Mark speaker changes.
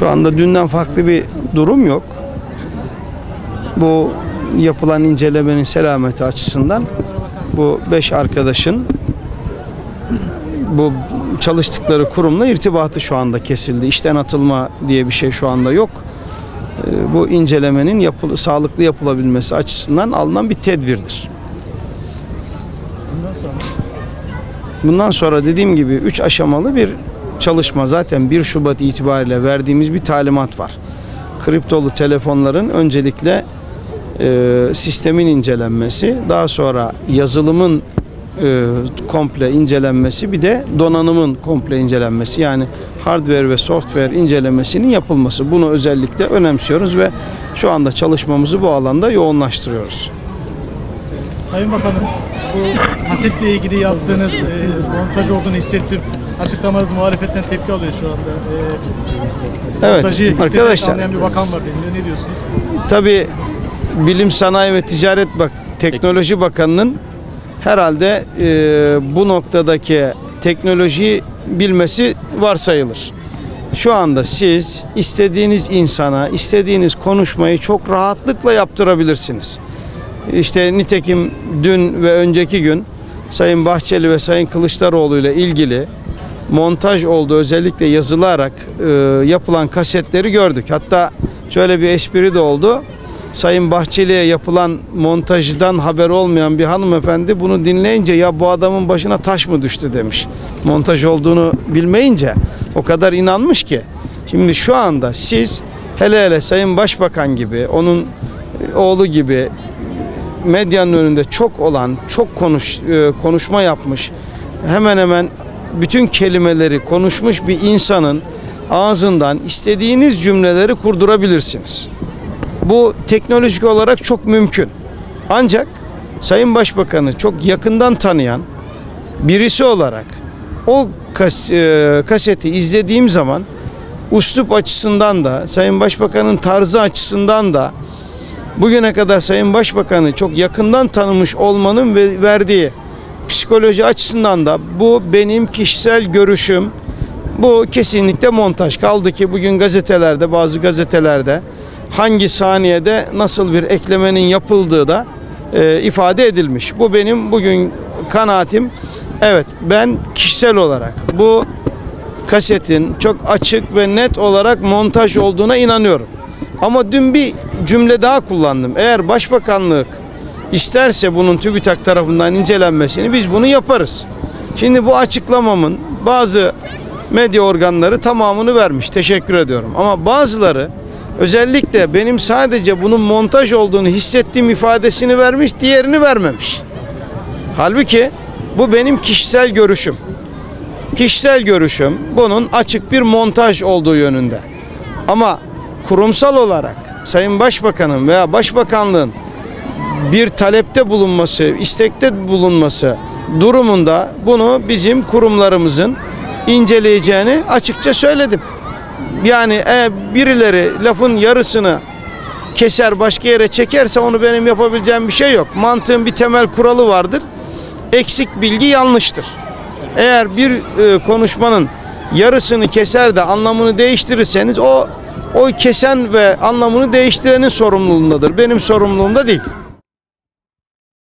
Speaker 1: Şu anda dünden farklı bir durum yok. Bu yapılan incelemenin selameti açısından bu beş arkadaşın bu çalıştıkları kurumla irtibatı şu anda kesildi. İşten atılma diye bir şey şu anda yok. Ee, Bu incelemenin yapılı, sağlıklı yapılabilmesi açısından alınan bir tedbirdir. Bundan sonra dediğim gibi 3 aşamalı bir çalışma zaten 1 Şubat itibariyle verdiğimiz bir talimat var. Kriptolu telefonların öncelikle e, sistemin incelenmesi, daha sonra yazılımın e, komple incelenmesi, bir de donanımın komple incelenmesi yani hardware ve software incelemesinin yapılması. Bunu özellikle önemsiyoruz ve şu anda çalışmamızı bu alanda yoğunlaştırıyoruz.
Speaker 2: Sayın Bakanım, bu kasetle ilgili yaptığınız e, montaj olduğunu hissettim. Açıklamanız muhalefetten tepki alıyor şu anda. E,
Speaker 1: Evet
Speaker 2: montajı
Speaker 1: arkadaşlar
Speaker 2: anlayan bir bakan var deniliyor. Ne diyorsunuz?
Speaker 1: Tabii Bilim Sanayi ve Ticaret Bak Teknoloji Bakanı'nın herhalde e, bu noktadaki teknolojiyi bilmesi varsayılır. Şu anda siz istediğiniz insana istediğiniz konuşmayı çok rahatlıkla yaptırabilirsiniz. İşte nitekim dün ve önceki gün Sayın Bahçeli ve Sayın Kılıçdaroğlu ile ilgili montaj oldu özellikle yazılarak e, yapılan kasetleri gördük. Hatta şöyle bir espri de oldu. Sayın Bahçeli'ye yapılan montajdan haber olmayan bir hanımefendi bunu dinleyince ya bu adamın başına taş mı düştü demiş. Montaj olduğunu bilmeyince o kadar inanmış ki. Şimdi şu anda siz hele hele Sayın Başbakan gibi onun oğlu gibi medyanın önünde çok olan, çok konuş e, konuşma yapmış, hemen hemen bütün kelimeleri konuşmuş bir insanın ağzından istediğiniz cümleleri kurdurabilirsiniz. Bu teknolojik olarak çok mümkün. Ancak Sayın Başbakan'ı çok yakından tanıyan birisi olarak o kas, e, kaseti izlediğim zaman uslup açısından da Sayın Başbakan'ın tarzı açısından da bugüne kadar Sayın Başbakan'ı çok yakından tanımış olmanın ve verdiği psikoloji açısından da bu benim kişisel görüşüm. Bu kesinlikle montaj. Kaldı ki bugün gazetelerde bazı gazetelerde hangi saniyede nasıl bir eklemenin yapıldığı da e, ifade edilmiş. Bu benim bugün kanaatim. Evet ben kişisel olarak bu kasetin çok açık ve net olarak montaj olduğuna inanıyorum. Ama dün bir cümle daha kullandım. Eğer Başbakanlık isterse bunun TÜBİTAK tarafından incelenmesini biz bunu yaparız. Şimdi bu açıklamamın bazı medya organları tamamını vermiş. Teşekkür ediyorum. Ama bazıları özellikle benim sadece bunun montaj olduğunu hissettiğim ifadesini vermiş, diğerini vermemiş. Halbuki bu benim kişisel görüşüm. Kişisel görüşüm bunun açık bir montaj olduğu yönünde. Ama kurumsal olarak Sayın Başbakanın veya Başbakanlığın bir talepte bulunması, istekte bulunması durumunda bunu bizim kurumlarımızın inceleyeceğini açıkça söyledim. Yani e, birileri lafın yarısını keser başka yere çekerse onu benim yapabileceğim bir şey yok. Mantığın bir temel kuralı vardır. Eksik bilgi yanlıştır. Eğer bir e, konuşmanın yarısını keser de anlamını değiştirirseniz o o kesen ve anlamını değiştirenin sorumluluğundadır. Benim sorumluluğumda değil.